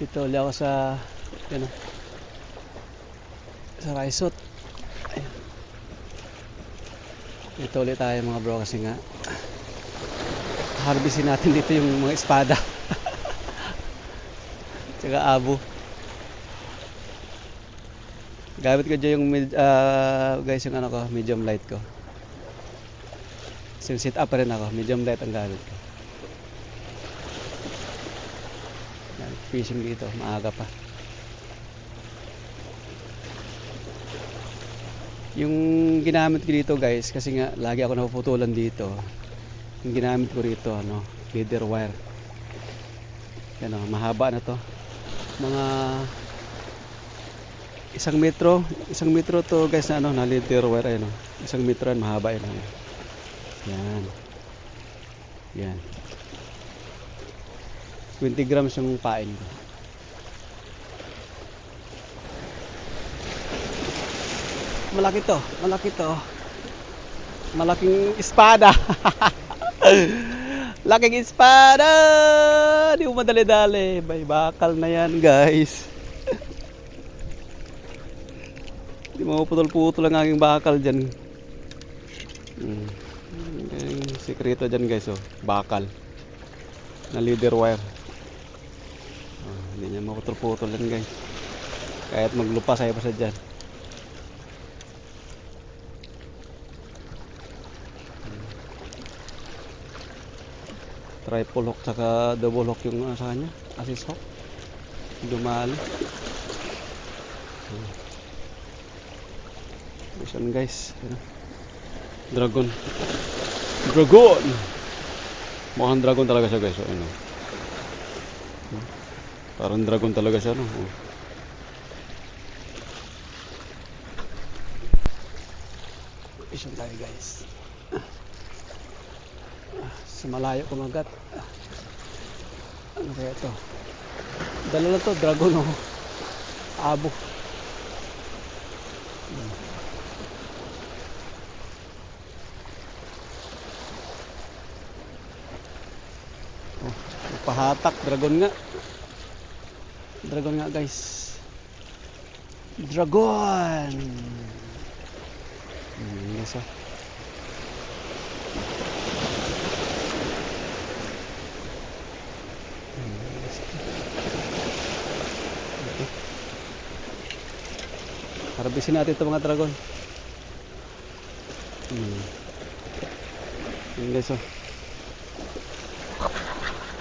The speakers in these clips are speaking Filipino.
Dito ulit ako sa ano sa Raisot. Ayan. Dito ulit tayo mga bro kasi nga harvestin natin dito yung mga espada. Tsaka abo. Gamit ko dyan yung ah, guys yung ano ko, medium light ko. So, sit up pa rin ako, medium light ang gamit ko. Yan, fishing dito, maaga pa. Yung ginamit ko dito guys, kasi nga lagi ako napuputulan dito. Yung ginamit ko rito, ano, leader wire. Yan o, mahaba na to. Mga isang metro, isang metro to guys na ano, na leader wire ayun o. Isang metro yan, mahaba yan. ano. Yan. Yan. 20 grams yung pain ko. Malaki to, malaki to. Malaking espada. Laking espada! Di mo madali-dali. May bakal na yan, guys. Di mo putol-putol ang aking bakal dyan. Hmm. Yung sikreto dyan, guys, oh. Bakal. Na leader wire. Hindi niya maputol-putol yan, guys. Kahit maglupa sa'yo pa sa dyan. triple hook saka double hook yung ano sa kanya assist hook dumali. Ayan guys dragon dragon mukhang dragon talaga siya guys so, ano. Parang dragon talaga siya no oh. Tayo guys sa malayo kumagat. Ano kaya to? Dala na to, dragon oh. Abo. Hmm. Pahatak, dragon nga. Dragon nga guys. Dragon! Hmm, guys oh. Harbisin natin ito mga dragon. Hmm. Yun guys oh.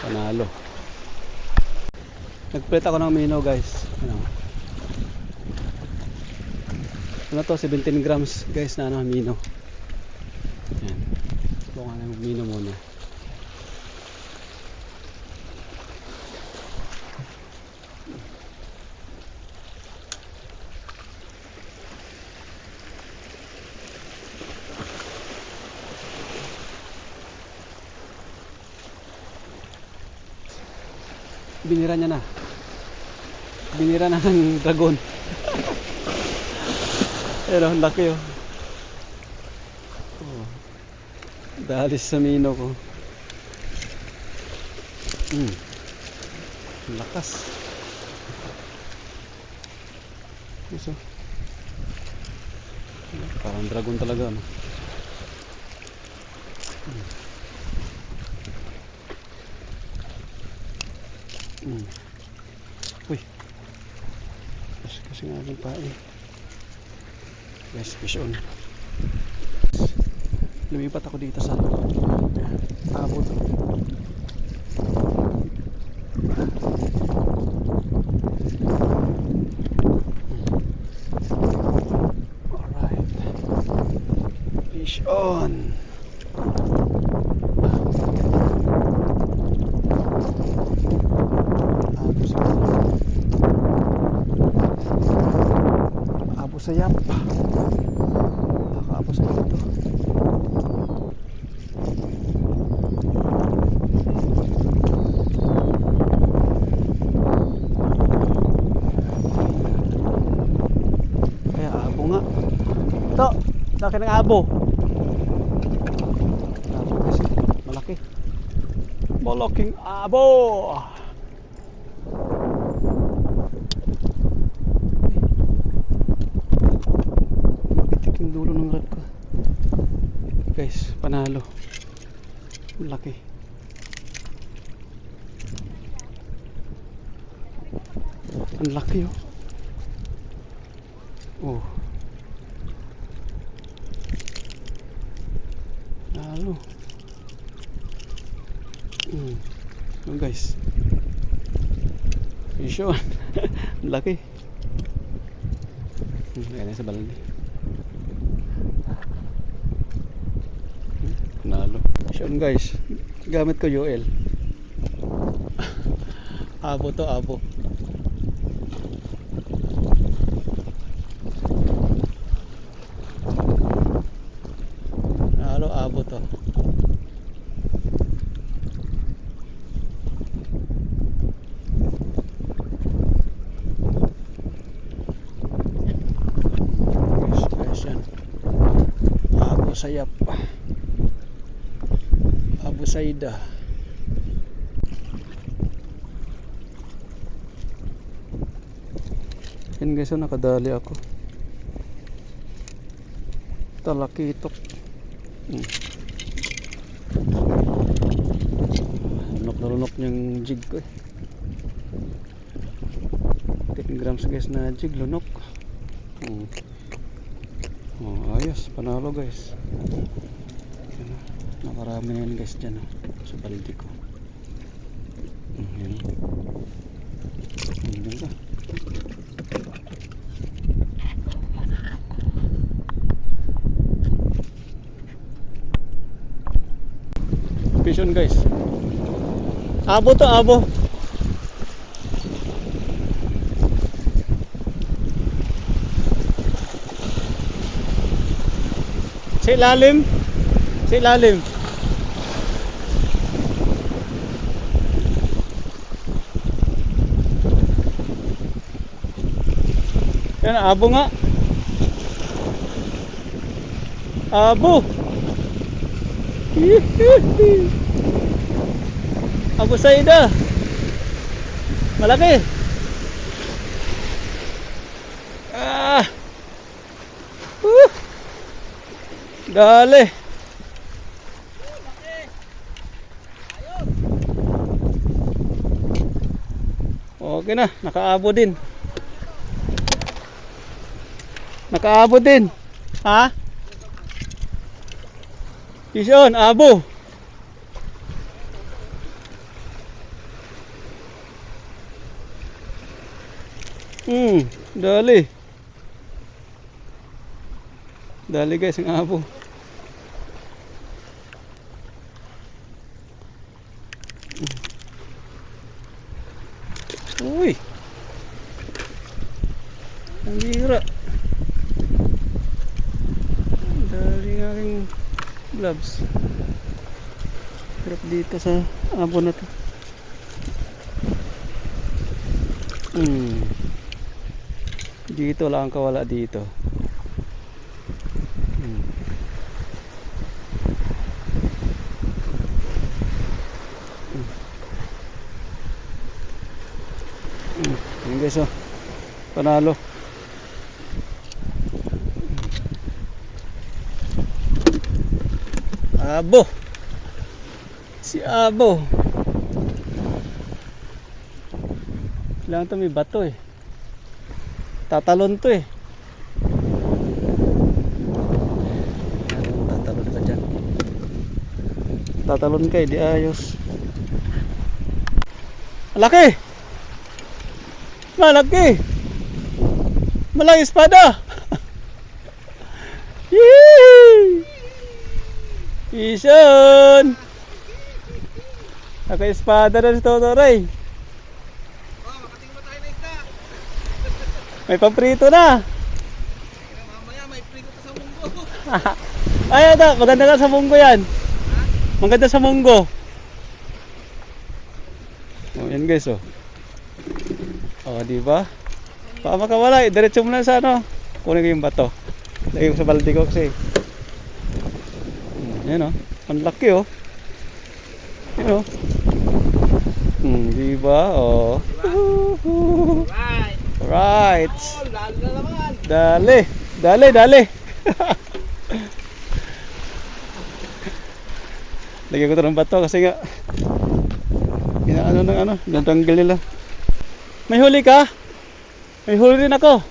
Panalo. Nagpalit ako ng mino guys. Ano? Ano to? 17 grams guys na ano, mino. Yan. Buka na yung mino muna. Binira niya na. Binira na ng dragon. Pero ang laki oh. oh. Dalis sa mino ko. Hmm. Lakas. Gusto. Parang dragon talaga no. Hmm. Uy. Kasi, kasi nga aking pain. Guys, fish on. Lumipat ako dito sa abot. Alright. Fish on. Sa Abo sa yap. Nakaabos na ito. Kaya abo nga. Ito, laki ng abo. Malaki. Malaking abo. Panalo. Ang Laki. Ang laki oh. Oh. Lalo. Mm. Oh guys. Fish on. Ang laki. Hmm, Ayan na sa balde. Hmm, Panalo. Fish on guys. Gamit ko UL. Abo to, abo. Halo abo to. Sayap. Saida. Yan guys, oh, nakadali ako. Talakitok. Hmm. Lunok na lunok yung jig ko eh. 10 grams guys na jig, lunok. Hmm. Oh, ayos, panalo guys. Nakarami na yan guys dyan oh, sa balde ko. Yan. Ang ganda. Fish on guys. Abo to, abo. Sa ilalim. Sa ilalim. Yan, abo nga. Abo. Abu Saida. Malaki. Ah. Uh. Dali. Okay na, nakaabo din. Nakaabo din. Ha? Fish on, abo. Hmm, dali. Dali guys, ang abo. Uy. Ang hira. Dali ng aking gloves. Hirap dito sa abo na to. Hmm. Dito lang ang kawala dito. Hmm. Hmm. Hmm. Yun guys oh. Panalo. Abo. Si Abo. Kailangan to may bato eh. Tatalon to eh. Tatalon ka dyan. Tatalon ka eh, di ayos. Malaki! Malaki! Malaki espada! Yee! Ison! Naka-espada na si Totoray. Oh, makating mo tayo na isda. May pamprito na. Mamaya may prito sa munggo. Ay, ito. Maganda ka sa munggo yan. Maganda sa munggo. Oh, yan guys, oh. Oh, di ba? Baka makawala, eh. diretso mo lang sa ano. Kunin ko yung bato. Lagay ko sa balde ko kasi. Hmm, yan, oh. Ang laki, oh. Yan, oh. Hmm, di ba? Oh. Right. Right. Oh. Dali, dali, dali. Lagyan ko ito ng bato kasi nga inaano ng ano, natanggal nila. May huli ka? May huli rin ako.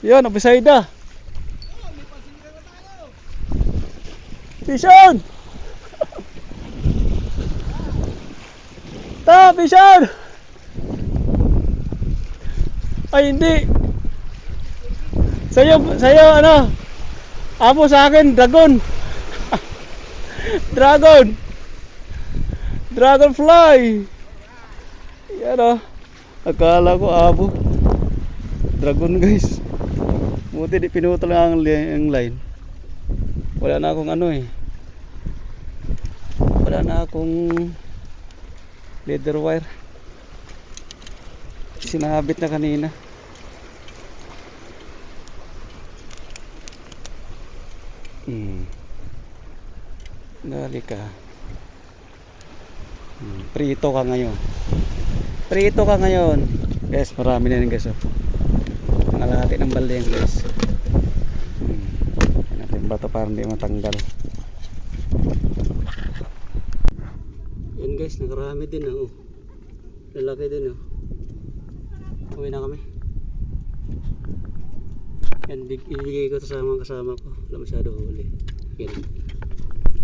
Yan, abisayda. Oh, may pasinira na tayo. Vision! Ta, Vision! Ay, hindi. Sa'yo, sa'yo, ano? Amo sa akin, dragon. dragon. Dragonfly. Yan o. Akala ko abo. Dragon guys. Buti di pinutol ang, ang line. Wala na akong ano eh. Wala na akong leather wire. Sinabit na kanina. Hmm. Dali ka. Hmm. Prito ka ngayon. Prito ka ngayon. Guys, marami na yan guys. Oh. Kalahati ng balde yan guys. Hmm. Yan natin bato para hindi matanggal. Guys, nakarami din oh. Lalaki din oh. Uwi na kami. Yan, big, ibigay ko to sa mga kasama ko. Wala masyado huli. Yan.